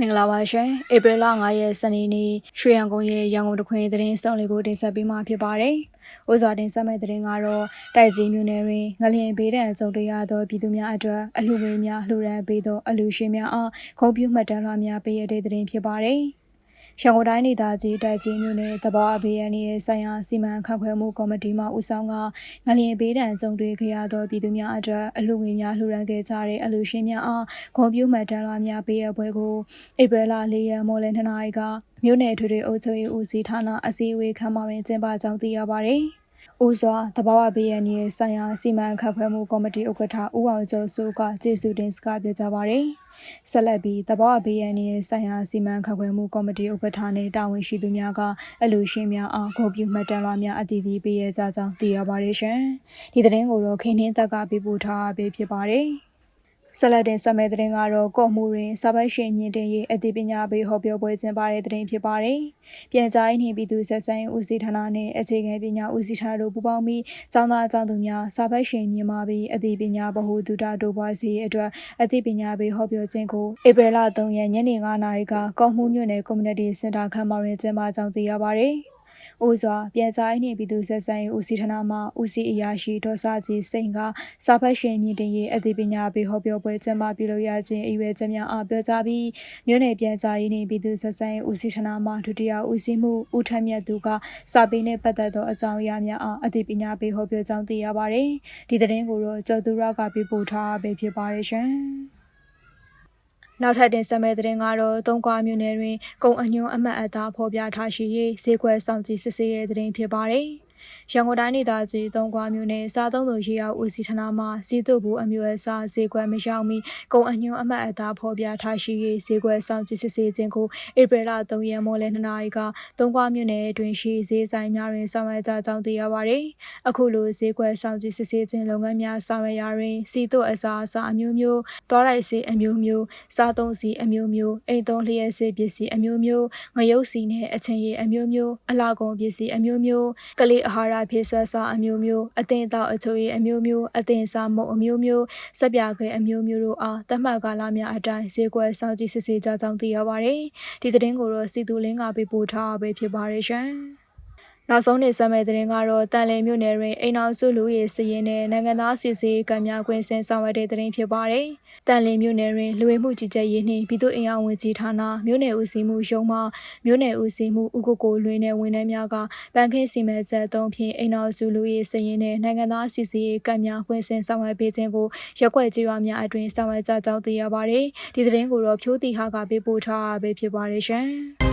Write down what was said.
မင်္ဂလာပါရှင်ဧပြီလ9ရက်စနေနေ့ရွှေရန်ကုန်ရဲ့ရန်ကုန်တခွင်သတင်းစုံလေးကိုတင်ဆက်ပေးမှာဖြစ်ပါတယ်။ဥစွာတင်ဆက်မဲ့သတင်းကတော့တိုက်ကြီးမြို့နယ်တွင်ငလျင်ဘေးဒဏ်ကြုံတွေ့ရသောပြည်သူများအတွက်အလှူငွေများလှူဒါန်းပေးသောအလှူရှင်များအားခုံပြုမှတ်တမ်းလွှာများပေးရတဲ့သတင်းဖြစ်ပါတယ်။ ရန်ကုန်တိုင်းဒေသကြီးတိုက်ကြီးမြို့နယ်တဘောအဘေးရန်ရဲ့ဆိုင်ရာစီမံခန့်ခွဲမှုကော်မတီမှဦးဆောင်ကငလျင်ဘေးဒဏ်ကြုံတွေ့ခဲ့ရသောပြည်သူများအတွက်အလှူငွေများလှူဒါန်းခဲ့ကြတဲ့အလှူရှင်များအားဂုဏ်ပြုမှတ်တမ်းလွှာများပေးရပွဲကိုဧပြီလ၄ရက်မော်လယ်2နာရီကမြို့နယ်ထွေထွေအုပ်ချုပ်ရေးဦးစီးဌာနအစည်းအဝေးခန်းမတွင်ကျင်းပကြောင်းသိရပါဗျ။ ဦးစွာတဘာဝဘေးရန်ရဲ့ဆိုင်ရာစီမံခန့်ခွဲမှုကော်မတီဥက္ကဋ္ဌဦးအောင်ကျော်စိုးကကျေးဇူးတင်စကားပြောကြားပါရယ်။ဆက်လက်ပြီးတဘောဘေးရန်ရဲ့ဆိုင်ရာစီမံခန့်ခွဲမှုကော်မတီဥက္ကဋ္ဌနဲ့တာဝန်ရှိသူများကအလူရှင်များအားဂုဏ်ပြုမှတ်တမ်းလွှာများအတည်ပြုပေးရကြကြောင်းသိရပါတယ်ရှင်။ဒီသတင်းကိုတော့ခင်းနှင်းသက်ကပြပို့ထားပေးဖြစ်ပါတယ်။ ဆက်လက်တင်ဆက်မဲ့တဲ့တင်ကတော့ကော့မှုတွင်စာပိုက်ရှင်မြင့်တင်ရေးအသိပညာပေးဟောပြောပွဲကျင်းပတဲ့တင်ဖြစ်ပါတယ်။ပြန်ကြားရေးနှင့်ပြည်သူဆက်ဆံရေးဦးစီးဌာနနှင့်အခြေခံပညာဦးစီးဌာနတို့ပူးပေါင်းပြီးကျောင်းသားကျောင်းသူများစာပိုက်ရှင်မြင့်မာပြီးအသိပညာဗဟုသုတတို့ပွားစီအတွက်အသိပညာပေးဟောပြောခြင်းကိုဧပြီလ3ရက်ညနေ9:00နာရီကကော့မှုမြို့နယ် Community Center ခန်းမတွင်ကျင်းပကြောင်းသိရပါတယ်။။ အိုစွာပြန်ကြားရေးနှင့်ပြည်သူ့ဆက်ဆံရေးဦးစီးဌာနမှဦးစီးအရာရှိဒေါ်စာကြီးစိန်ကစာဖတ်ရှင်မြင့်တင်ရေးအသိပညာပေးဟောပြောပွဲကျင်းပပြုလုပ်ရခြင်းအရွယ်ချက်များအားပြောကြားပြီးမြို့နယ်ပြန်ကြားရေးနှင့်ပြည်သူ့ဆက်ဆံရေးဦးစီးဌာနမှဒုတိယဦးစီးမှုဦးထက်မြတ်သူကစာပေနှင့်ပတ်သက်သောအကြောင်းအရာများအားအသိပညာပေးဟောပြောကြောင်းသိရပါတယ်။ဒီသတင်းကိုတော့ကျော်သူရကပြပို့ထားပေးဖြစ်ပါတယ်ရှင်။ နောက်ထပ်တင်ဆက်မဲ့တဲ့ကတော့သုံးကွာမြို့နယ်တွင် ကုံအညွန့်အမှတ်အသားဖော်ပြထားရှိရေးဈေးကွက်ဆောင်ကြည့်စစ်ဆေးတဲ့တဲ့ဖြစ်ပါတယ်။ ရန်ကုန်တိုင်းဒေသကြီးသုံးခွာမြို့နယ်စားသုံးသူရေရောက်ဦးစီးဌာနမှစီတုဘူအမျိုးအစားဈေးကွက်မရောက်မီကုံအညွှန်းအမှတ်အသားဖော်ပြထားရှိရေးဈေးကွက်ဆောင်ကြည့်စစ်ဆေးခြင်းကိုဧပြီလ3ရက်မိုးလယ်2နာရီကသုံးခွာမြို့နယ်အတွင်းရှိဈေးဆိုင်များတွင်ဆောင်ရွက်ကြကြောင်းသိရပါသည်။အခုလိုဈေးကွက်ဆောင်ကြည့်စစ်ဆေးခြင်းလုပ်ငန်းများဆောင်ရွက်ရာတွင်စီတုအစားအစာအမျိုးမျိုးတောလိုက်စီအမျိုးမျိုးစားသုံးစီအမျိုးမျိုးအိမ်သုံးလျှက်စီပစ္စည်းအမျိုးမျိုးငရုတ်စီနှင့်အချင်းရည်အမျိုးမျိုးအလာကုန်ပစ္စည်းအမျိုးမျိုးကလေးအာဟာရဖြည့်ဆွတ်စားအမျိုးမျိုးအသင်အသောအချို့၏အမျိုးမျိုးအသင်စားမှုအမျိုးမျိုးစက်ပြခဲအမျိုးမျိုးတို့အားတတ်မှတ်ကာလများအတိုင်းဈေးကွက်စောင့်ကြည့်စစ်ဆေးကြကြောင်းသိရပါတယ်။ဒီသတင်းကိုတော့စီသူလင်းကပေးပို့ထားပဲဖြစ်ပါတယ်ရှင်။ နောက်ဆုံးနေဆက်မဲ့တဲ့ကတော့တန်လည်မြို့နယ်တွင်အိမ်အောင်စုလူရေးစည်ရင်နဲ့နိုင်ငံသားစီစီကံများကွင်းစင်ဆောင်ရွက်တဲ့တဲ့ဖြစ်ပါတယ်။တန်လည်မြို့နယ်တွင်လူဝင်မှုကြီးကြပ်ရေးနှင့်ပြည်သူ့အင်အားဝန်ကြီးဌာနမြို့နယ်ဦးစီးမှုရုံးမှမြို့နယ်ဦးစီးမှုဥက္ကိုကိုလွင်တဲ့ဝန်ထမ်းများကပန်းခင်းစီမံချက်သုံးဖြင့်အိမ်အောင်စုလူရေးစည်ရင်နဲ့နိုင်ငံသားစီစီကံများကွင်းစင်ဆောင်ရွက်ပေးခြင်းကိုရက်ွက်ကြေးရွာများအတွင်ဆောင်ရွက်ကြကြောင်းသိရပါတယ်။ဒီသတင်းကိုတော့ဖြိုးတီဟာကပေးပို့ထားပဲဖြစ်ပါတယ်ရှင်။